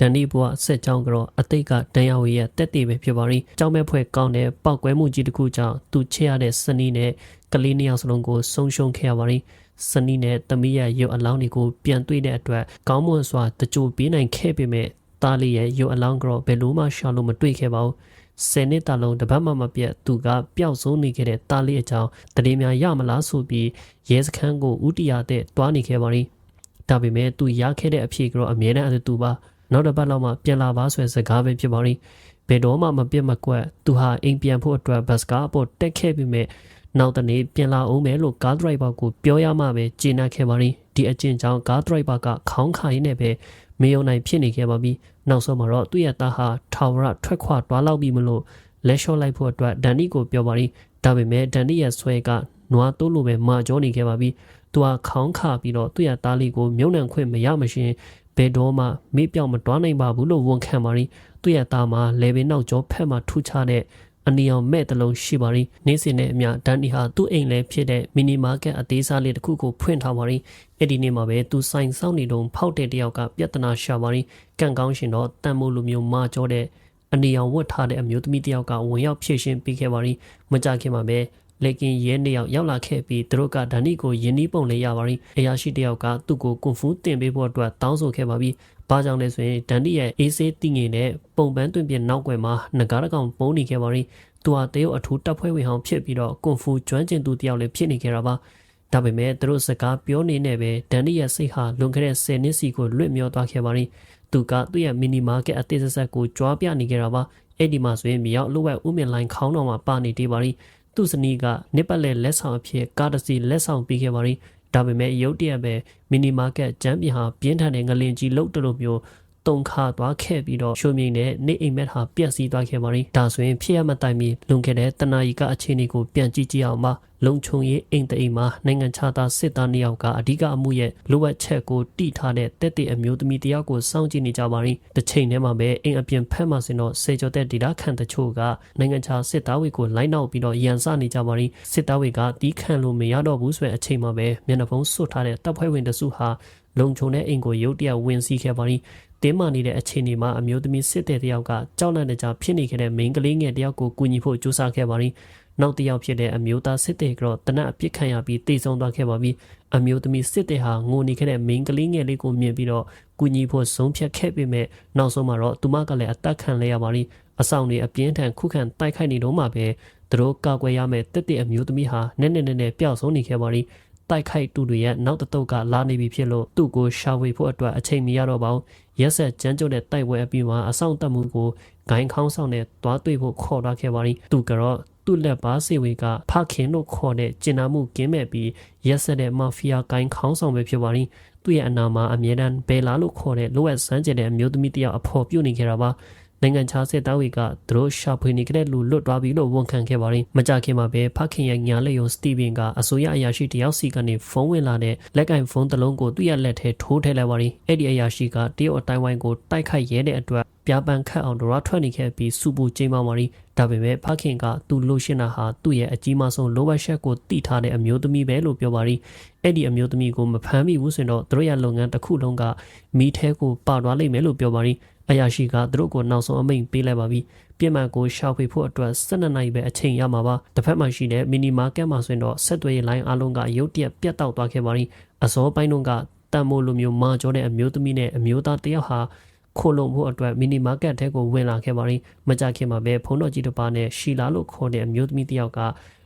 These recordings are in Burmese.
ဒန်ဒီဘွားဆက်ကြောင်းကတော့အသိကတန်ရဝေရဲ့တက်တည်ပဲဖြစ်ပါရီကြောင်းမဲ့ဖွဲ့ကောင်းတဲ့ပောက်ကွဲမှုကြီးတစ်ခုကြောင့်သူချစ်ရတဲ့စနီးနဲ့ကလေးနှစ်ယောက်စလုံးကိုဆုံးရှုံးခဲ့ရပါရီစနီးနဲ့သမီးရဲ့ရုပ်အလောင်းတွေကိုပြန်တွေ့တဲ့အတွက်ကောင်းမွန်စွာတကြိုပေးနိုင်ခဲ့ပေမဲ့တားလီရဲ့ရုပ်အလောင်းကတော့ဘယ်လိုမှရှာလို့မတွေ့ခဲ့ပါဘူးဆယ်နှစ်တလုံးတပတ်မှမပြတ်သူကပျောက်ဆုံးနေခဲ့တဲ့တားလီအကြောင်းတတိများရမလားဆိုပြီးရဲစခန်းကိုဥတီယာတဲ့တွားနေခဲ့ပါရီဒါပေမဲ့သူရခဲ့တဲ့အဖြေကတော့အမြဲတမ်းအတူပါ နောက်တစ်ပတ်လောက်မှပြန်လာပါဆိုတဲ့စကားပဲဖြစ်ပါရီဘယ်တော့မှမပြတ်မကွက်သူဟာအိမ်ပြန်ဖို့အတွက်ဘတ်စကားအပေါ်တက်ခဲ့ပြီးမြဲနောက်တနေ့ပြန်လာအောင်မယ်လို့ကားဒရိုက်ဘာကိုပြောရမှပဲကျေနပ်ခဲ့ပါရီဒီအကျင့်ကြောင့်ကားဒရိုက်ဘာကခေါင်းခါရင်းနဲ့ပဲမေယုံနိုင်ဖြစ်နေခဲ့ပါပြီနောက်ဆုံးမှာတော့သူ့ရဲ့သားဟာထာဝရထွက်ခွာသွားလောက်ပြီမလို့လက်လျှော့လိုက်ဖို့အတွက်ဒန်နီကိုပြောပါရီဒါပေမဲ့ဒန်နီရဲ့ဆွဲကနွားတိုးလိုပဲမာကြောနေခဲ့ပါပြီ သူဟာခေါင်းခါပြီးတော့သူ့ရဲ့သားလေးကိုမြုံနှံခွင့်မရမရှင်ဘယ်တော့မှမေ့ပြောင်မတွားနိုင်ပါဘူးလို့ဝန်ခံပါရီသူ့ရဲ့သားမှာလေပင်နောက်ကျောဖက်မှာထူချတဲ့အနီအောင်မဲ့တလုံးရှိပါရီနေ့စဉ်နဲ့အမျှဒန်နီဟာသူ့အိမ်လဲဖြစ်တဲ့မီနီမားကတ်အသေးစားလေးတစ်ခုကိုဖွင့်ထားပါရီအဲ့ဒီနေ့မှာပဲသူဆိုင်ဆောင်နေတော့ဖောက်တဲ့တယောက်ကပြဿနာရှာပါရီကန့်ကောင်းရှင်တော့တန်မိုးလိုမျိုးမာကြောတဲ့အနီအောင်ဝတ်ထားတဲ့အမျိုးသမီးတယောက်ကဝင်ရောက်ဖြည့်ရှင်းပေးခဲ့ပါရီမကြခင်မှာပဲ လေကင်ရဲနှစ်ယောက်ရောက်လာခဲ့ပြီးသူတို့ကဒန်နီကိုယင်းနှီးပုံလေးရပါရီအရာရှိတယောက်ကသူ့ကိုကွန်ဖူးတင်ပေးဖို့အတွက်တောင်းဆိုခဲ့ပါပြီဘာကြောင့်လဲဆိုရင်ဒန်ဒီရဲ့အေးဆေးတည်ငြိမ်တဲ့ပုံပန်းတွင်ပြနောက်ွယ်မှာငကားတကောင်ပုံနေခဲ့ပါရီသူဟာတရုတ်အထူးတပ်ဖွဲ့ဝင်ဟောင်းဖြစ်ပြီးတော့ကွန်ဖူကျွမ်းကျင်သူတယောက်လည်းဖြစ်နေခဲ့တာပါဒါပေမဲ့သူတို့စကားပြောနေနေပဲဒန်ဒီရဲ့စိတ်ဟာလွန်ခဲ့တဲ့10နှစ်စီကိုလွတ်မြောက်သွားခဲ့ပါရီသူကသူ့ရဲ့မီနီမားကတ်အသေးဆက်ကိုကြွားပြနေခဲ့တာပါအဲ့ဒီမှာဆိုရင်မြောက်လိုဝက်ဥမင်လိုင်းခေါင်းတော်မှာပါနေသေးပါရီ သူ့စနီးကနစ်ပတ်လက်လက်ဆောင်အဖြစ်ကားတစ်စီးလက်ဆောင်ပေးခဲ့ပါရီဒါပေမဲ့ရုတ်တရက်ပဲမီနီမားကတ်ကျမ်းပြင်ဟာပြင်းထန်တဲ့ငလင်ကြီးလုတ်တလို့မျိုး တုံခါသွားခဲ့ပြီးတော့ရှိုးမြိန်နဲ့နေအိမ်မက်ဟာပြက်စီးသွားခဲ့ပါရီဒါဆိုရင်ဖြစ်ရမတိုင်မီလွန်ခဲ့တဲ့တနာရီကအခြေအနေကိုပြန်ကြည့်ကြည့်အောင်ပါလုံခြုံရေးအိမ်တအိမ်မှာနိုင်ငံခြားသားစစ်သားနှစ်ယောက်ကအဓိကအမှုရဲ့လိုအပ်ချက်ကိုတိထားတဲ့တက်တဲ့အမျိုးသမီးတယောက်ကိုစောင့်ကြည့်နေကြပါရီတစ်ချိန်တည်းမှာပဲအိမ်အပြင်ဖက်မှစင်တော့စေကျော်တဲ့ဒေတာခန့်တချို့ကနိုင်ငံခြားစစ်သားတွေကိုလိုက်နောက်ပြီးတော့ရန်စနေကြပါရီစစ်သားတွေကတီးခန့်လို့မရတော့ဘူးဆိုတဲ့အချိန်မှာပဲမျက်နှာဖုံးစွတ်ထားတဲ့တပ်ဖွဲ့ဝင်တစုဟာလုံခြုံတဲ့အိမ်ကိုရုတ်တရက်ဝင်စီးခဲ့ပါရီ တင်းမာနေတဲ့အခြေအနေမှာအမျိုးသမီးစစ်တဲ့တယောက်ကကြောက်လန့်တဲ့ကြောင့်ဖြစ်နေခဲ့တဲ့မိန်းကလေးငယ်တယောက်ကိုကူညီဖို့ကြိုးစားခဲ့ပါရီနောက်တစ်ယောက်ဖြစ်တဲ့အမျိုးသားစစ်တဲ့ကတော့တနက်အပြစ်ခံရပြီးတေဆုံးသွားခဲ့ပါပြီအမျိုးသမီးစစ်တဲ့ဟာငိုနေခဲ့တဲ့မိန်းကလေးငယ်လေးကိုမြင်ပြီးတော့ကူညီဖို့ဆုံးဖြတ်ခဲ့ပေမဲ့နောက်ဆုံးမှာတော့သူမကလည်းအသက်ခံလဲရပါလိအဆောင်တွေအပြင်းထန်ခုခံတိုက်ခိုက်နေတော့မှပဲသူတို့ကာကွယ်ရမယ့်တက်တဲ့အမျိုးသမီးဟာနက်နက်နက်နက်ပျောက်ဆုံးနေခဲ့ပါလိ တိုက်ခိုက်တူတွေရဲ့နောက်တတုတ်ကလာနေပြီဖြစ်လို့သူ့ကိုရှာဝေဖို့အတွက်အချိန်မရတော့ပါဘူးရက်ဆက်ကြမ်းကြုတ်တဲ့တိုက်ပွဲအပြီးမှာအဆောင်တက်မှုကိုဂိုင်းခေါင်းဆောင်နဲ့တွားတွေ့ဖို့ခေါ်ထားခဲ့ပါလိသူကတော့သူ့လက်ပါစေဝေကဖခင်လို့ခေါ်တဲ့ကျင်နာမှုကင်းမဲ့ပြီးရက်ဆက်တဲ့မာဖီးယားဂိုင်းခေါင်းဆောင်ပဲဖြစ်ပါလိသူ့ရဲ့အနာမှာအမြဲတမ်းဘယ်လာလို့ခေါ်တဲ့လိုအပ်စမ်းကျင်တဲ့အမျိုးသမီးတယောက်အဖော်ပြုတ်နေခဲ့တာပါ နိုင်ငံခြားစစ်သားတွေကသူတို့ရှာဖွေနေကြတဲ့လူလွတ်သွားပြီလို့ဝန်ခံခဲ့ပါတယ်။မကြခင်မှာပဲဖခင်ရဲ့ညာလက်ယုံစတီဗင်ကအစိုးရအရာရှိတယောက်စီကနေဖုန်းဝင်လာတဲ့လက်ကင်ဖုန်းတစ်လုံးကိုသူ့ရဲ့လက်ထဲထိုးထည့်လိုက်ပါတယ်။အဲ့ဒီအရာရှိကတရုတ်အတိုင်းဝိုင်းကိုတိုက်ခိုက်ရဲတဲ့အတွက်ပြပန်းခတ်အောင်ဒရထွက်နေခဲ့ပြီးစူပူကျိမ်းမာမာရီဒါပေမဲ့ဖခင်ကသူ့လို့ရှင်းတာဟာသူ့ရဲ့အကြီးမားဆုံးလိုဘတ်ရှက်ကိုတိထားတဲ့အမျိုးသမီးပဲလို့ပြောပါရီအဲ့ဒီအမျိုးသမီးကိုမဖမ်းမိဘူးဆိုရင်တော့တို့ရလုပ်ငန်းတစ်ခုလုံးကမိထဲကိုပါသွားလိမ့်မယ်လို့ပြောပါရီအရာရှိကသူတို့ကိုနောက်ဆုံးအမိန့်ပေးလိုက်ပါပြီပြင်မှန်ကိုရှာဖွေဖို့အတွက်12နိုင်ပဲအချိန်ရမှာပါတစ်ဖက်မှာရှိတဲ့မီနီမားကတ်မှာဆိုရင်တော့ဆက်သွယ်ရေးလိုင်းအလုံးကရုတ်တရက်ပြတ်တောက်သွားခဲ့ပါရီအစောပိုင်းတုန်းကတန်မိုးလိုမျိုးမာကျော်တဲ့အမျိုးသမီးနဲ့အမျိုးသားတယောက်ဟာခိုလုံဖို့အတွက်မီနီမားကတ်ထဲကိုဝင်လာခဲ့ပါရီမကြခင်မှာပဲဖုန်းတော်ကြီးတစ်ပါးနဲ့ရှီလာလို့ခေါ်တဲ့အမျိုးသမီးတယောက်က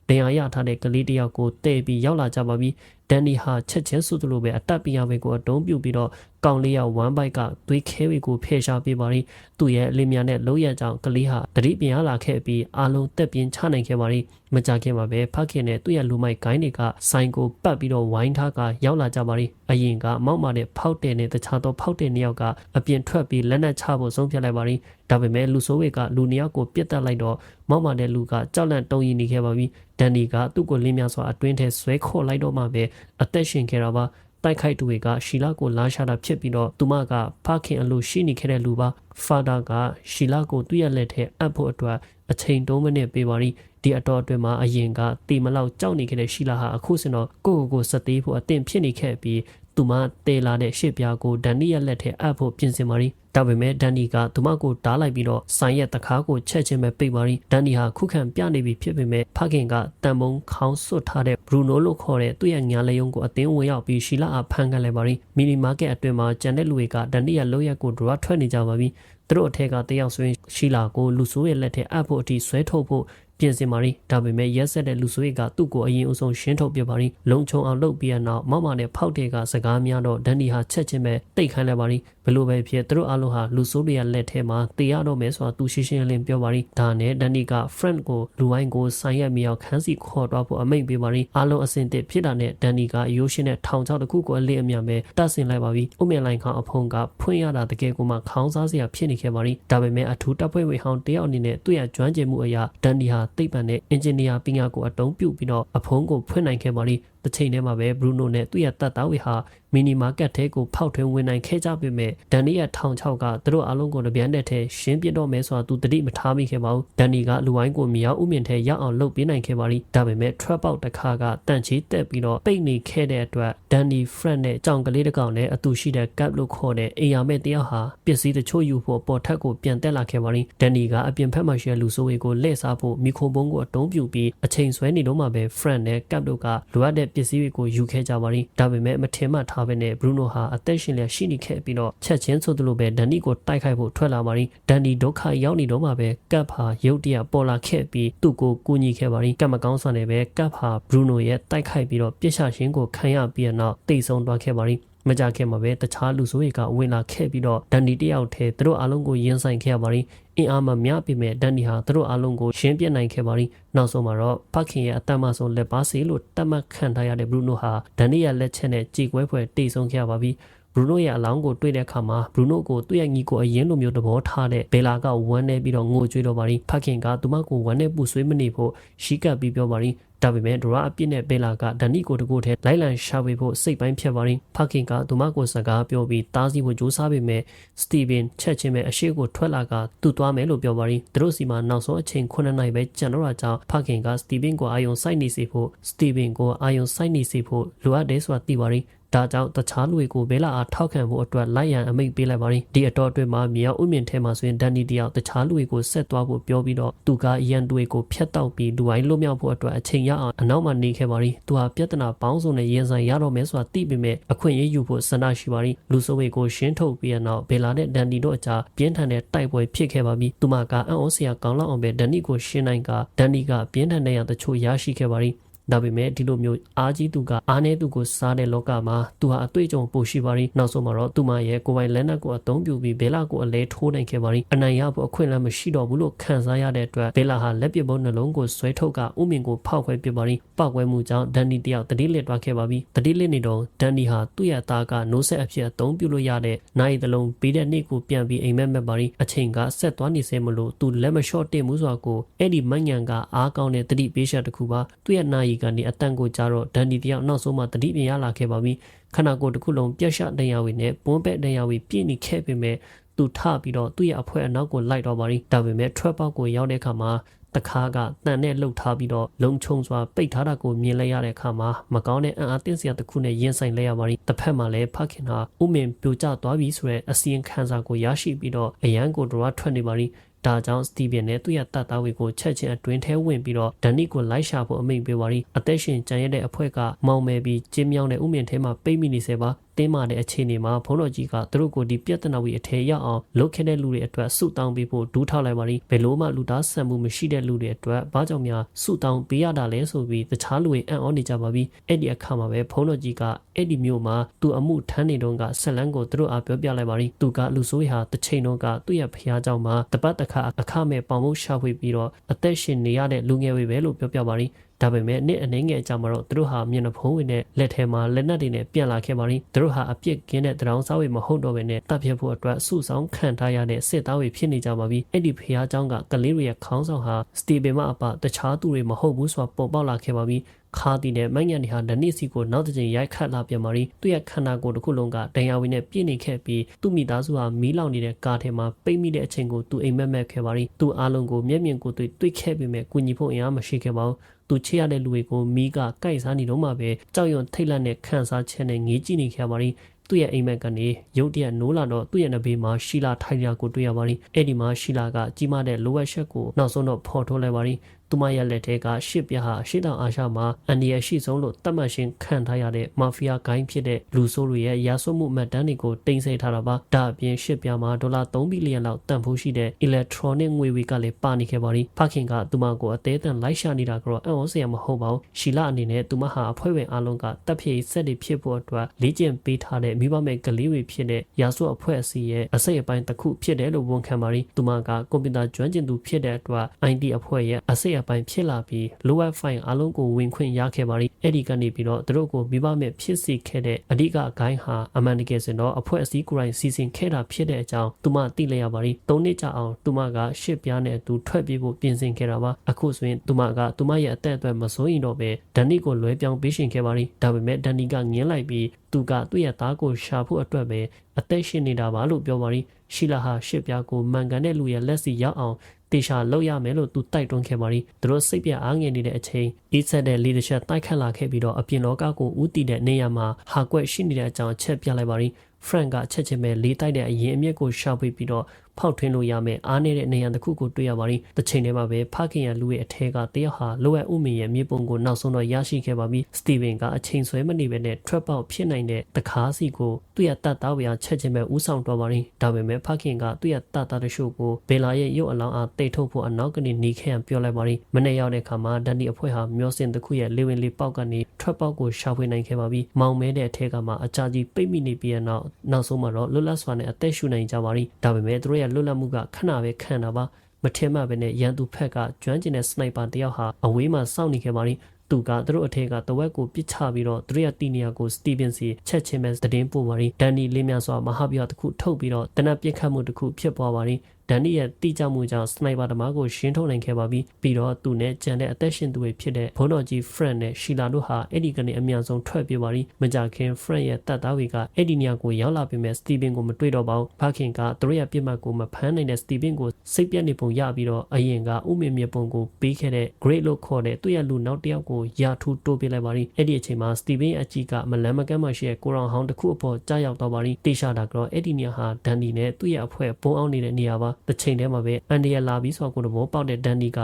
ဒဏ်ရာရထားတဲ့ကလေးတယောက်ကိုတဲ့ပြီးရောက်လာကြပါပြီဒန်နီဟာချက်ချင်းဆိုသလိုပဲအတက်ပြရပဲကိုအတုံးပြုတ်ပြီးတော့ ကောင်လေးရဝမ်ဘိုက်ကသွေးခဲဝေကိုဖယ်ရှားပေးပါရီသူ့ရဲ့အလင်းမြန်တဲ့လုံးရကြောင်ကလေးဟာတတိပြန်ရလာခဲ့ပြီးအာလုံးတက်ပြင်းချနိုင်ခဲ့ပါရီမကြခင်မှာပဲဖခင်နဲ့သူ့ရဲ့လူမိုက်ဂိုင်းတွေကဆိုင်ကိုပတ်ပြီးတော့ဝိုင်းထားကရောက်လာကြပါရီအရင်ကမောက်မာတဲ့ဖောက်တယ်နဲ့တခြားသောဖောက်တယ်နှစ်ယောက်ကအပြင်ထွက်ပြီးလက်နက်ချဖို့ဆုံးဖြတ်လိုက်ပါရီဒါပေမဲ့လူဆိုးဝေကလူနှစ်ယောက်ကိုပြစ်တက်လိုက်တော့မောက်မာတဲ့လူကကြောက်လန့်တုံရင်နေခဲ့ပါပြီဒန်နီကသူ့ကိုလင်းမြစွာအတွင်းထဲဆွဲခေါ်လိုက်တော့မှပဲအသက်ရှင်ခဲ့တာပါ တိုက်ခိုက်သူတွေကရှီလာကိုလာရှာတာဖြစ်ပြီးတော့သူမကဖခင်အလိုရှိနေခဲ့တဲ့လူပါဖာဒါကရှီလာကိုသူ့ရဲ့လက်ထဲအပ်ဖို့အတွက်အချိန်3မိနစ်ပေးပါရီဒီအတော်အတွင်းမှာအရင်ကတီမလောက်ကြောက်နေခဲ့တဲ့ရှီလာဟာအခုစင်တော့ကိုကိုကိုစသေးဖို့အသင့်ဖြစ်နေခဲ့ပြီး သူမတေလာတဲ့ရှစ်ပြားကိုဒန်နီရဲ့လက်ထဲအပ်ဖို့ပြင်ဆင်ပါရီဒါပေမဲ့ဒန်နီကသူမကိုတားလိုက်ပြီးတော့ဆိုင်ရဲ့တကားကိုချက်ချင်းပဲပိတ်ပါရီဒန်နီဟာခုခံပြနေပြီဖြစ်ပေမဲ့ဖခင်ကတန်မုံခေါင်းဆွတ်ထားတဲ့ဘရူနိုလို့ခေါ်တဲ့သူ့ရဲ့ညာလက်ယုံကိုအသင်းဝင်ရောက်ပြီးရှီလာအားဖန်ခံလိုက်ပါရီမီနီမားကက်အတွင်းမှာကျန်တဲ့လူတွေကဒန်နီရဲ့လောက်ရက်ကိုဒရထွက်နေကြပါပြီသူတို့အထက်ကတယောက်ဆိုရင်ရှီလာကိုလူဆိုးရဲ့လက်ထဲအပ်ဖို့အထိဆွဲထုတ်ဖို့ပြင်ဆင်ပါရီဒါပေမဲ့ရက်ဆက်တဲ့လူဆွေးကသူ့ကိုအရင်အဆုံးရှင်းထုတ်ပြပါရီလုံချုံအောင်လုပ်ပြီးနောက်မောက်မာနဲ့ဖောက်တဲ့ကစကားများတော့ဒန်ဒီဟာချက်ချင်းပဲတိတ်ခိုင်းလိုက်ပါရီ ဘလို့ပဲဖြစ်သူတို့အားလုံးဟာလူဆိုးတွေရဲ့လက်ထဲမှာတေရတော့မယ်ဆိုတာသူရှင်းရှင်းလင်းပြောပါရီဒါနဲ့ဒန်ဒီက friend ကိုလူဝိုင်းကိုဆိုင်ရက်မြောက်ခန်းစီခေါ်တော့ဖို့အမိန့်ပေးပါရီအားလုံးအစင်တစ်ဖြစ်တာနဲ့ဒန်ဒီကရိုးရှင်းတဲ့ထောင်ချောက်တစ်ခုကိုအလေးအမြတ်ပဲတတ်ဆင်လိုက်ပါပြီဥမြလိုင်ခေါအဖုံကဖွင့်ရတာတကယ်ကိုမှခေါင်းစားစရာဖြစ်နေခဲ့ပါရီဒါပေမဲ့အထူးတပ်ဖွဲ့ဝင်ဟောင်းတယောက်အနေနဲ့သူ့ရဲ့ကျွမ်းကျင်မှုအရာဒန်ဒီဟာသိပ္ပံနဲ့အင်ဂျင်နီယာပညာကိုအတုံးပြုပြီးတော့အဖုံးကိုဖွင့်နိုင်ခဲ့ပါလိ တစ်ချိန်တည်းမှာပဲဘရူနိုနဲ့သူ့ရဲ့တပ်သားတွေဟာမီနီမာကတ်ထဲကိုဖောက်ထွင်းဝင်နိုင်ခဲ့ကြပေမဲ့ဒန်နီရဲ့ထောင်ချောက်ကသူတို့အားလုံးကိုတပြိုင်တည်းထဲရှင်းပြတော့မယ်ဆိုတာသူတတိမထားမိခဲ့ပါဘူးဒန်နီကလူဝိုင်းကိုမြောက်ဥမြင့်ထဲရောက်အောင်လုပ်ပေးနိုင်ခဲ့ပါလိဒါပေမဲ့ trap out တစ်ခါကတန့်ချီတက်ပြီးတော့ပိတ်နေခဲ့တဲ့အတွက်ဒန်နီ friend နဲ့ကြောင်ကလေးတစ်ကောင်နဲ့အတူရှိတဲ့ cap လို့ခေါ်တဲ့အိမ်ယာမဲ့တယောက်ဟာပစ္စည်းတချို့ယူဖို့ပေါ်ထက်ကိုပြန်တက်လာခဲ့ပါလိဒန်နီကအပြင်ဖက်မှာရှိတဲ့လူဆိုးတွေကိုလှည့်စားဖို့မီခိုဘုံကိုအတုံးပြူပြီးအချိန်ဆွဲနေတော့မှပဲ friend နဲ့ cap တို့ကလိုအပ်တဲ့ပစ္စည်းတွေကိုယူခဲ့ကြပါလိဒါပေမဲ့မထင်မှတ်ထားပဲနဲ့ Bruno ဟာအသက်ရှင်လျက်ရှိနေခဲ့ပြီးတော့ချက်ချင်းဆိုသလိုပဲဒန်နီကိုတိုက်ခိုက်ဖို့ထွက်လာပါလိဒန်နီဒုက္ခရောက်နေတော့မှပဲကပ်ဟာရုတ်တရက်ပေါ်လာခဲ့ပြီးသူ့ကိုကူညီခဲ့ပါလိကပ်မကောင်းစွာနဲ့ပဲကပ်ဟာ Bruno ရဲ့တိုက်ခိုက်ပြီးတော့ပြစ်ချရှင်ကိုခံရပြီးတော့တိတ်ဆုံးသွားခဲ့ပါလိ မကြခင်မှာပဲတခြားလူဆိုးတွေကဝင်လာခဲ့ပြီးတော့ဒန်ဒီတယောက်ထဲသူတို့အားလုံးကိုရင်ဆိုင်ခဲ့ရပါရီအင်အားမမျှပေမဲ့ဒန်ဒီဟာသူတို့အားလုံးကိုရှင်းပြနိုင်ခဲ့ပါရီနောက်ဆုံးမှာတော့ဖခင်ရဲ့အသက်မဆုံးလက်ပါစီလို့တတ်မှတ်ခံထားရတဲ့ဘရူနိုဟာဒန်ဒီရဲ့လက်ချက်နဲ့ကြေကွဲဖွယ်တိတ်ဆုံးခဲ့ရပါပြီဘရူနိုရဲ့အလောင်းကိုတွေ့တဲ့အခါမှာဘရူနိုကိုသူ့ရဲ့ညီကိုအရင်လိုမျိုးသဘောထားတဲ့ဘေလာကဝမ်းနေပြီးတော့ငိုကြွေးတော့ပါရီဖခင်ကသူမကိုဝမ်းနေပူဆွေးမနေဖို့ရှီးကပ်ပြီးပြောပါရီ ဒါပေမဲ့ဒရာအပြစ်နဲ့ဘေလာကဒန်နီကိုတကိုထဲလိုက်လံရှာဖွေဖို့စိတ်ပိုင်းဖြတ်ပါရင်ဖခင်ကသူမကိုစကားပြောပြီးတားဆီးဖို့ကြိုးစားပေမဲ့စတီဗင်ချက်ချင်းပဲအရှိကိုထွက်လာကသူ့သွားမယ်လို့ပြောပါရင်သူတို့စီမှာနောက်ဆုံးအချိန်9နိုင်ပဲကြံတော့တာကြောင့်ဖခင်ကစတီဗင်ကိုအာယုံစိုက်နေစေဖို့စတီဗင်ကိုအာယုံစိုက်နေစေဖို့လိုအပ်တယ်ဆိုတာသိပါရင် ဒါကြောင့်တခြားလူတွေကိုဘဲလာအားထောက်ခံဖို့အတွက်လိုက်ရန်အမိန့်ပေးလိုက်ပါရင်ဒီအတော်အတွင်းမှာမြောက်ဥမြင့်ထဲမှာဆိုရင်ဒန်နီတယောက်တခြားလူတွေကိုဆက်သွားဖို့ပြောပြီးတော့သူကရန်တွေကိုဖျက်တောက်ပြီးလူဝိုင်းလွတ်မြောက်ဖို့အတွက်အချိန်ရအောင်အနောက်မှာနေခဲ့ပါရင်သူဟာပြဿနာပေါင်းစုံနဲ့ရင်ဆိုင်ရတော့မယ်ဆိုတာသိပေမဲ့အခွင့်အရေးယူဖို့ဆန္ဒရှိပါရင်လူဆိုးတွေကိုရှင်းထုတ်ပြီးတဲ့နောက်ဘဲလာနဲ့ဒန်နီတို့အကြားပြင်းထန်တဲ့တိုက်ပွဲဖြစ်ခဲ့ပါပြီသူမကအံ့ဩစရာကောင်းလောက်အောင်ပဲဒန်နီကိုရှင်းနိုင်ကဒန်နီကပြင်းထန်တဲ့ရတချို့ရရှိခဲ့ပါရင် ဒါပေမဲ့ဒီလိုမျိုးအားကြီးသူကအားနည်းသူကိုစားတဲ့လောကမှာသူဟာအတွေ့အကြုံပိုရှိပါရီနောက်ဆုံးမှာတော့သူမရဲ့ကိုယ်ပိုင်လက်နက်ကိုအသုံးပြုပြီးဘဲလာကိုအလဲထိုးနိုင်ခဲ့ပါရီအနိုင်ရဖို့အခွင့်အလမ်းမရှိတော့ဘူးလို့ခံစားရတဲ့အတွက်ဘဲလာဟာလက်ပစ်ပုံးနှလုံးကိုဆွဲထုတ်ကဥမင်ကိုဖောက်ခွဲပစ်ပါရီပောက်ကွဲမှုကြောင့်ဒန်နီတယောက်တတိလစ်သွားခဲ့ပါပြီတတိလစ်နေတော့ဒန်နီဟာသူ့ရဲ့သားကနိုးဆက်အဖြစ်အသုံးပြုလို့ရတဲ့နိုင်တလုံးပေးတဲ့နေ့ကိုပြန်ပြီးအိမ်မက်မက်ပါရီအချိန်ကဆက်သွားနေစေမလို့သူလက်မလျှော့တင်မှုဆိုတာကိုအဲ့ဒီမညံကအားကောင်းတဲ့တတိပေးချက်တစ်ခုပါသူ့ရဲ့နာယီကနေအတန်ကိုကြတော့ဒန်ဒီတယောက်နောက်ဆုံးမှတတိပြင်ရလာခဲ့ပါပြီခန္ဓာကိုယ်တစ်ခုလုံးပြက်ရှတရားဝေနဲ့ပွန်းပက်တရားဝေပြည့်နေခဲ့ပေမဲ့သူထပြီးတော့သူ့ရဲ့အဖွဲအနောက်ကိုလိုက်တော့ပါရီဒါပေမဲ့ trap ပေါက်ကိုရောက်တဲ့အခါမှာတခါကတန်နဲ့လှုပ်ထားပြီးတော့လုံခြုံစွာပိတ်ထားတာကိုမြင်လိုက်ရတဲ့အခါမှာမကောင်းတဲ့အံ့အားသင့်စရာတစ်ခုနဲ့ရင်ဆိုင်လိုက်ရပါရီတစ်ဖက်မှာလည်းဖခင်ဟာဥမင်ပြိုကျသွားပြီဆိုတဲ့အစီရင်ခံစာကိုရရှိပြီးတော့အရန်ကိုဒရထွက်နေပါရီ ဒါကြောင့်စတီဗင်နဲ့သူ့ရဲ့တပ်သားတွေကိုချက်ချင်းအတွင်းထဲဝင်ပြီးတော့ဒန်နီကိုလိုက်ရှာဖို့အမိန့်ပေးပါရီအသက်ရှင်ကြံရတဲ့အဖွဲ့ကမောင်မယ်ပြီးကျင်းမြောင်းတဲ့ဥမင်ထဲမှာပိတ်မိနေစေပါ တင်းမာတဲ့အခြေအနေမှာဘုန်းတော်ကြီးကသူတို့ကိုဒီပြဿနာဝီအထည်ရောက်အောင်လုပ်ခဲ့တဲ့လူတွေအတွက်ဆုတောင်းပေးဖို့ဒူးထောက်လိုက်ပါလိဘယ်လို့မှလူသားဆန်မှုမရှိတဲ့လူတွေအတွက်ဘာကြောင့်များဆုတောင်းပေးရတာလဲဆိုပြီးတခြားလူတွေအံ့ဩနေကြပါပြီအဲ့ဒီအခါမှာပဲဘုန်းတော်ကြီးကအဲ့ဒီမျိုးမှာသူအမှုထမ်းနေတော့ကဆက်လန်းကိုသူတို့အားပြောပြလိုက်ပါလိသူကလူဆိုးဟာတစ်ချိန်တော့ကသူ့ရဲ့ဖះเจ้าမှာတပတ်တစ်ခါအခမဲ့ပေါင်မှုရှာဖွေပြီးတော့အသက်ရှင်နေရတဲ့လူငယ်တွေပဲလို့ပြောပြပါလိ ဒါပေမဲ့နှစ်အနေငယ်အကြောင်းမှာတော့သူတို့ဟာမျက်နှာဖုံးဝင်တဲ့လက်ထဲမှာလက်နက်တွေနဲ့ပြန်လာခဲ့ပါရင်သူတို့ဟာအပြစ်ကင်းတဲ့တရောင်းစားဝေမဟုတ်တော့ဘဲနဲ့တပ်ဖြတ်ဖို့အတွက်စုဆောင်ခံထားရတဲ့စစ်သားတွေဖြစ်နေကြပါပြီအဲ့ဒီဖះเจ้าကကလေးတွေရဲ့ခေါင်းဆောင်ဟာစတီဗင်မအပတခြားသူတွေမဟုတ်ဘူးဆိုတာပေါ်ပေါက်လာခဲ့ပါပြီ ခါတီနဲ့မိုင်းညံနေဟာဒနိစီကိုနောက်တစ်ချိန်ရိုက်ခတ်လာပြန်ပါရီသူ့ရဲ့ခန္ဓာကိုယ်တစ်ခုလုံးကဒဏ်ရာဝင်နဲ့ပြည့်နေခဲ့ပြီးသူ့မိသားစုဟာမီးလောင်နေတဲ့ကားထဲမှာပိတ်မိတဲ့အချိန်ကိုသူအိမ်မက်မက်ခဲ့ပါရီသူ့အားလုံးကိုမျက်မြင်ကိုတွေ့တွေ့ခဲ့ပေမဲ့ကုညီဖို့အင်အားမရှိခဲ့ပါဘူး သူချစ်ရတဲ့လူတွေကိုမီးကကိုက်စားနေတော့မှပဲကြောက်ရွံ့ထိတ်လန့်တဲ့ခန်းစားချက်နဲ့ငေးကြည့်နေခဲ့ပါရီသူ့ရဲ့အိမ်မက်ကနေရုတ်တရက်နိုးလာတော့သူ့ရဲ့နဘေးမှာရှီလာထိုင်ရာကိုတွေ့ရပါရီအဲ့ဒီမှာရှီလာကကြီးမားတဲ့လိုအပ်ချက်ကိုနောက်ဆုံးတော့ဖော်ထုတ်လိုက်ပါရီ သူမရဲ့လက်ထဲကရှစ်ပြဟာရှစ်တောင်အာရှမှာအန်ဒီရရှိဆုံးလို့သတ်မှတ်ရှင်ခံထားရတဲ့မာဖီးယားဂိုင်းဖြစ်တဲ့လူဆိုးတွေရဲ့ရာဇဝတ်မှုမှတ်တမ်းတွေကိုတင်ဆက်ထားတာပါဒါအပြင်ရှစ်ပြမှာဒေါ်လာ3ဘီလီယံလောက်တန်ဖိုးရှိတဲ့ electronic ငွေတွေကလည်းပါနေခဲ့ပါရီဖခင်ကသူမကိုအသေးအံလိုက်ရှာနေတာကတော့အံ့ဩစရာမဟုတ်ပါဘူးရှီလာအနေနဲ့သူမဟာအဖွဲ့ဝင်အလုံးကတပ်ဖြည့်ဆက်တွေဖြစ်ဖို့အတွက်လေ့ကျင့်ပေးထားတဲ့မိဘမဲ့ကလေးတွေဖြစ်တဲ့ရာဇဝတ်အဖွဲ့အစည်းရဲ့အစိတ်အပိုင်းတစ်ခုဖြစ်တယ်လို့ဝန်ခံပါရီသူမကကွန်ပျူတာကျွမ်းကျင်သူဖြစ်တဲ့အတွက် IT အဖွဲ့ရဲ့အစိတ်အပိုင်းဖြစ်လာပြီးလိုအပ်ဖိုင်အလုံးကိုဝင်ခွင့်ရခဲ့ပါရီအဲ့ဒီကနေပြီးတော့သူတို့ကိုမိဘမဲ့ဖြစ်စေခဲ့တဲ့အဓိကအကိုင်းဟာအမှန်တကယ်စင်တော့အဖွဲ့အစည်းကိုယ်တိုင်စီစဉ်ခဲ့တာဖြစ်တဲ့အကြောင်းသူမသိလိုက်ရပါရီ၃နှစ်ကြာအောင်သူမကရှစ်ပြားနဲ့သူထွက်ပြေးဖို့ပြင်ဆင်ခဲ့တာပါအခုဆိုရင်သူမကသူမရဲ့အသက်အသက်မစိုးရင်တော့ပဲဒန်နီကိုလွဲပြောင်းပေးရှင်ခဲ့ပါရီဒါပေမဲ့ဒန်နီကငင်းလိုက်ပြီး သူကသူ့ရဲ့သားကိုရှာဖို့အတွက်ပဲအသက်ရှင်နေတာပါလို့ပြောပါရီရှီလာဟာရှစ်ပြားကိုမှန်ကန်တဲ့လူရဲ့လက်စီရောက်အောင်တေချာလောက်ရမယ်လို့သူတိုက်တွန်းခဲ့ပါရီသူတို့စိတ်ပြအားငယ်နေတဲ့အချိန်အေးဆက်တဲ့ leadership တိုက်ခတ်လာခဲ့ပြီးတော့အပြင်လောကကိုဦးတည်တဲ့နေရာမှာဟာကွက်ရှိနေတဲ့အကြောင်းချက်ပြလိုက်ပါရီဖရန့်ကချက်ချင်းပဲလေးတိုက်တဲ့အရင်အမြစ်ကိုရှာဖွေပြီးတော့ ဖောက်ထွင်းလို့ရမယ်အားနေတဲ့နေရာတစ်ခုကိုတွေ့ရပါရီတစ်ချိန်တည်းမှာပဲဖခင်ရလူရဲ့အထက်ကတယောက်ဟာလိုအပ်ဥမင်ရဲ့မြေပုံကိုနောက်ဆုံးတော့ရရှိခဲ့ပါပြီစတီဗင်ကအချိန်ဆွဲမနေပဲနဲ့ trap out ဖြစ်နိုင်တဲ့တကားစီကိုသူ့ရဲ့တတ်သားဝေယချက်ချင်းပဲဥဆောင်တော့ပါရီဒါပေမဲ့ဖခင်ကသူ့ရဲ့တတ်သားတချို့ကိုဘေလာရဲ့ရုပ်အလောင်းအားတိတ်ထုတ်ဖို့အနောက်ကနေနေခဲ့ရန်ပြောလိုက်ပါရီမနေ့ရောက်တဲ့အခါမှာဒန်ဒီအဖွဲ့ဟာမျောစင်တစ်ခုရဲ့လေဝင်လေးပေါက်ကနေ trap out ကိုရှာဖွေနိုင်ခဲ့ပါပြီမောင်မဲတဲ့အထက်ကမှအကြာကြီးပိတ်မိနေပြီးတဲ့နောက်နောက်ဆုံးမှာတော့လွတ်လပ်စွာနဲ့အသက်ရှူနိုင်ကြပါရီဒါပေမဲ့သူတို့ရဲ့လွတ်လပ်မှုကခဏပဲခံတာပါမထင်မှပဲနဲ့ရန်သူဖက်ကကျွမ်းကျင်တဲ့စနိုက်ပါတယောက်ဟာအဝေးမှာစောင့်နေခဲ့ပါရီ သူကသူတို့အထက်ကတဝက်ကိုပစ်ချပြီးတော့သူတို့ရဲ့တီနီယာကိုစတီဗင်စီချက်ချင်းပဲသတင်းပို့ပါရီဒန်နီလေးများစွာမဟာဗျာတစ်ခုထုတ်ပြီးတော့တနက်ပြစ်ခတ်မှုတစ်ခုဖြစ်ပွားပါရီဒန်နီရဲ့တိကျမှုကြောင့်စနိုက်ပါသမားကိုရှင်းထုတ်နိုင်ခဲ့ပါပြီပြီးတော့သူနဲ့ကြံတဲ့အသက်ရှင်သူတွေဖြစ်တဲ့ဘုန်းတော်ကြီး Frank နဲ့ Sheila တို့ဟာအဲ့ဒီကနေအမြန်ဆုံးထွက်ပြေးပါရီမကြခင် Frank ရဲ့တပ်သားတွေကအဲ့ဒီနေရာကိုရောက်လာပေမဲ့ Steven ကိုမတွေ့တော့ပါဘူးဖခင်ကသူတို့ရဲ့ပြစ်မှတ်ကိုမဖမ်းနိုင်တဲ့ Steven ကိုစိတ်ပြက်နေပုံရပြီးတော့အရင်ကဥမင်မြေပုံကိုပေးခဲ့တဲ့ Great လို့ခေါ်တဲ့သူ့ရဲ့လူနောက်တစ်ယောက်ကိုယာထူတိုးပေးလိုက်ပါရီအဲ့ဒီအချိန်မှာ Steven ရဲ့အကြီးကမလန်းမကမ်းမရှိတဲ့ကိုရောင်ဟောင်းတစ်ခုအပေါ်ကြားရောက်တော့ပါရီတေရှာတာကတော့အဲ့ဒီနေရာဟာဒန်ဒီနဲ့သူ့ရဲ့အဖွဲ့ပုံအောင်နေတဲ့နေရာပါတစ်ချိန်တည်းမှာပဲအန်ဒီရလာပြီးဆိုကိုတဘောပေါက်တဲ့ဒန်ဒီက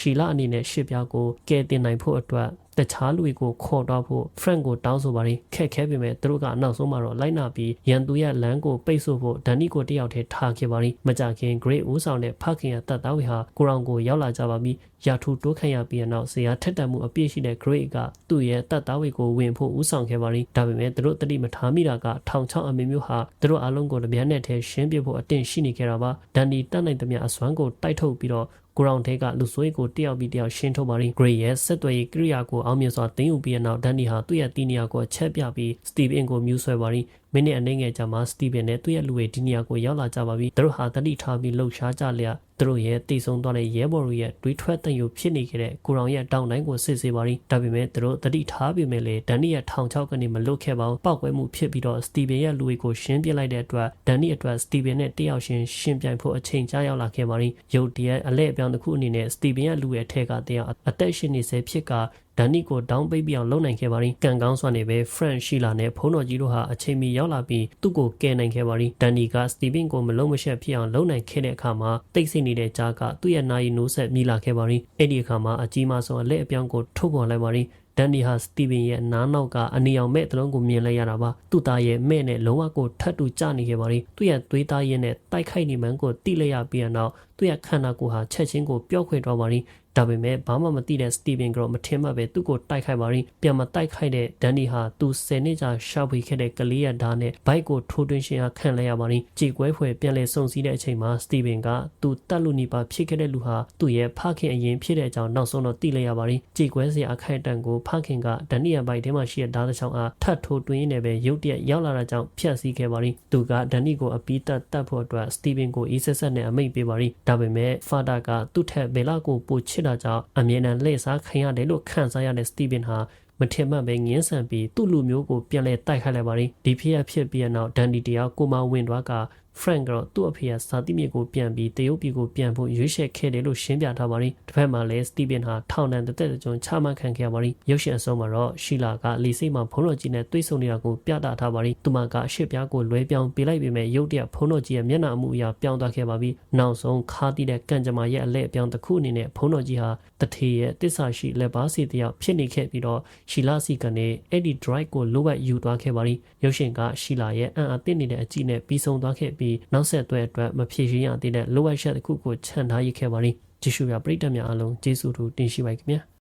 ရှီလာအနေနဲ့ရှစ်ပြားကိုကဲတင်နိုင်ဖို့အတွက်တခြားလူတွေကိုခေါ်တော့ဖို့ဖရန့်ကိုတောင်းဆိုပါရင်ခက်ခဲပေမဲ့သူတို့ကအနောက်ဆုံးမှာတော့လိုက်နာပြီးရန်သူရဲ့လမ်းကိုပိတ်ဆို့ဖို့ဒန်နီကိုတယောက်တည်းထားခဲ့ပါရင်မကြခင် Great ဦးဆောင်တဲ့ဖခင်ရဲ့တပ်သားဝေဟာကိုရောင်ကိုရောက်လာကြပါပြီ ရာထူတိုးခံရပြီးတဲ့နောက်ဇေယျထက်တန်မှုအပြည့်ရှိတဲ့ Great ကသူ့ရဲ့တပ်သားဝေကိုဝင်ဖို့ဦးဆောင်ခဲ့ပါရင်ဒါပေမဲ့သူတို့တတိမထားမိတာကထောင်ချောင်းအမေမျိုးဟာသူတို့အလုံးကိုတပြားနဲ့တည်းရှင်းပြဖို့အတင်ရှိနေကြတာပါဒန်နီတတ်နိုင်သမျှအစွမ်းကိုတိုက်ထုတ်ပြီးတော့ကိုရောင်ထဲကလူဆွေးကိုတယောက်ပြီးတယောက်ရှင်းထုတ်ပါရင် Gray ရဲ့ဆက်သွယ်ရေးကိရိယာကိုအောင်မြင်စွာသိမ်းယူပြီးတဲ့နောက်ဒန်နီဟာသူ့ရဲ့တီနီယာကိုချက်ပြပြီး Steven ကိုမြူးဆွဲပါရင် မိနစ်အနည်းငယ်ကြာမှ Steven နဲ့သူ့ရဲ့လူတွေဒီနီယာကိုရောက်လာကြပါပြီသူတို့ဟာတတိထားပြီးလှုပ်ရှားကြလျက်သူတို့ရဲ့တိတ်ဆုံးသွားတဲ့ရဲဘော်တို့ရဲ့တွေးထွက်တန်ယူဖြစ်နေခဲ့တဲ့ကိုရောင်ရဲ့တောင်တိုင်းကိုစစ်ဆေးပါရင်ဒါပေမဲ့သူတို့တတိထားပြီးမဲ့လေဒန်နီရဲ့ထောင်ချောက်ကနေမလွတ်ခဲ့ပါဘူးပောက်ကွဲမှုဖြစ်ပြီးတော့ Steven ရဲ့လူတွေကိုရှင်းပြလိုက်တဲ့အတွက်ဒန်နီအတွက် Steven နဲ့တယောက်ရှင်ရှင်းပြိုင်ဖို့အချိန်ကြာရောက်လာခဲ့ပါရင်ရုတ်တရက်အလဲအပြောင်းတစ်ခုအနေနဲ့ Steven ရဲ့လူရဲ့ထဲကတယောက်အသက်ရှင်နေစေဖြစ်က ဒန်နီကိုတောင်းပိတ်ပြအောင်လုပ်နိုင်ခဲ့ပါရင်ကန်ကောင်းစွာနဲ့ပဲ French ရှိလာနဲ့ဖုန်းတော်ကြီးတို့ဟာအချိန်မီရောက်လာပြီးသူ့ကိုကယ်နိုင်ခဲ့ပါရင်ဒန်နီကစတီဗင်ကိုမလုံးမရှက်ဖြစ်အောင်လုပ်နိုင်ခဲ့တဲ့အခါမှာတိတ်ဆိတ်နေတဲ့ကြားကသူ့ရဲ့နာရီနိုးဆက်မြည်လာခဲ့ပါရင်အဲ့ဒီအခါမှာအကြီးမားဆုံးအလက်အပြောင်းကိုထုတ်ပေါ်လိုက်ပါရင်ဒန်နီဟာစတီဗင်ရဲ့နားနောက်ကအနီအောင်မဲ့တလုံးကိုမြင်လိုက်ရတာပါသူ့သားရဲ့မဲ့နဲ့လုံးဝကိုထပ်တူကျနေခဲ့ပါရင်သူ့ရဲ့သွေးသားရဲ့နဲ့တိုက်ခိုက်နေမှန်းကိုတိလိုက်ရပြီးတော့သူ့ရဲ့ခန္ဓာကိုယ်ဟာချက်ချင်းကိုပျောက်ခွေတော့ပါရင် ဒါပေမဲ့ဘာမှမသိတဲ့စတီဗင်ကတော့မထင်မှပဲသူ့ကိုတိုက်ခိုက်ပါရင်ပြန်မတိုက်ခိုက်တဲ့ဒန်နီဟာသူ10နှစ်ကြာရှာဖွေခဲ့တဲ့ကလေးရဓာတ်နဲ့ဘိုက်ကိုထိုးတွင်းရှင်အားခံလိုက်ရပါရင်ကြေကွဲဖွယ်ပြန်လဲစုံစည်းတဲ့အချိန်မှာစတီဗင်ကသူတက်လူနီပါဖြစ်ခဲ့တဲ့လူဟာသူ့ရဲ့ဖခင်အရင်ဖြစ်တဲ့အကြောင်းနောက်ဆုံးတော့သိလိုက်ရပါရင်ကြေကွဲစရာအခိုက်အတန့်ကိုဖခင်ကဒန်နီရဲ့ဘိုက်ထဲမှာရှိတဲ့ဓာတ်တစ်ချောင်းအားထပ်ထိုးတွင်းနေပဲရုတ်တရက်ရောက်လာတာကြောင့်ဖျက်ဆီးခဲ့ပါရင်သူကဒန်နီကိုအပီးတက်တက်ဖို့အတွက်စတီဗင်ကိုအေးဆက်ဆက်နဲ့အမိန့်ပေးပါရင်ဒါပေမဲ့ဖာတာကသူ့ထက်ဘယ်လောက်ကိုပိုချစ်ဖြစ်တာကြောင့်အမြဲတမ်းလှည့်စားခံရတယ်လို့ခံစားရတဲ့စတီဗင်ဟာမထင်မှတ်ပဲငင်းဆန်ပြီးသူ့လူမျိုးကိုပြန်လဲတိုက်ခိုက်လိုက်ပါရီဒီဖြစ်ရဖြစ်ပြီးနောက်ဒန်ဒီတယောက်ကိုမဝင်သွားက Frank ကတော့သူ့အဖေကစာတိမြေကိုပြန်ပြီးတရုတ်ပြည်ကိုပြန်ဖို့ရွေးချယ်ခဲ့တယ်လို့ရှင်းပြထားပါရီတစ်ဖက်မှာလည်းစတီဗင်ဟာထောင်ဒဏ်တစ်သက်တစ်ကျွန်းချမှတ်ခံခဲ့ရပါရီရုပ်ရှင်အဆုံးမှာတော့ရှီလာကလီစိတ်မှာဖုံးတော်ကြီးနဲ့တွေ့ဆုံနေတာကိုပြသထားပါရီသူမကအရှိပြားကိုလွဲပြောင်းပေးလိုက်ပေမဲ့ရုတ်တရက်ဖုံးတော်ကြီးရဲ့မျက်နှာအမှုအရာပြောင်းသွားခဲ့ပါပြီနောက်ဆုံးခါတီးတဲ့ကံကြမ္မာရဲ့အလဲအပြောင်းတစ်ခုအနေနဲ့ဖုံးတော်ကြီးဟာတထေရဲ့တစ္ဆာရှိလက်ပါစီတယောက်ဖြစ်နေခဲ့ပြီးတော့ရှီလာစီကနေအဲ့ဒီ drive ကိုလိုဘက်ယူသွားခဲ့ပါရီရုပ်ရှင်ကရှီလာရဲ့အံ့အားသင့်နေတဲ့အကြည့်နဲ့ပြီးဆုံးသွားခဲ့ပြီးနောက်ဆက်တွဲအတွက်မဖြေရှင်းရသေးတဲ့လိုအပ်ချက်တစ်ခုကိုခြံထားရခဲ့ပါရီကြည့်ရှုရပရိသတ်များအားလုံးကျေးဇူးတူတင်ရှိပါခင်ဗျာ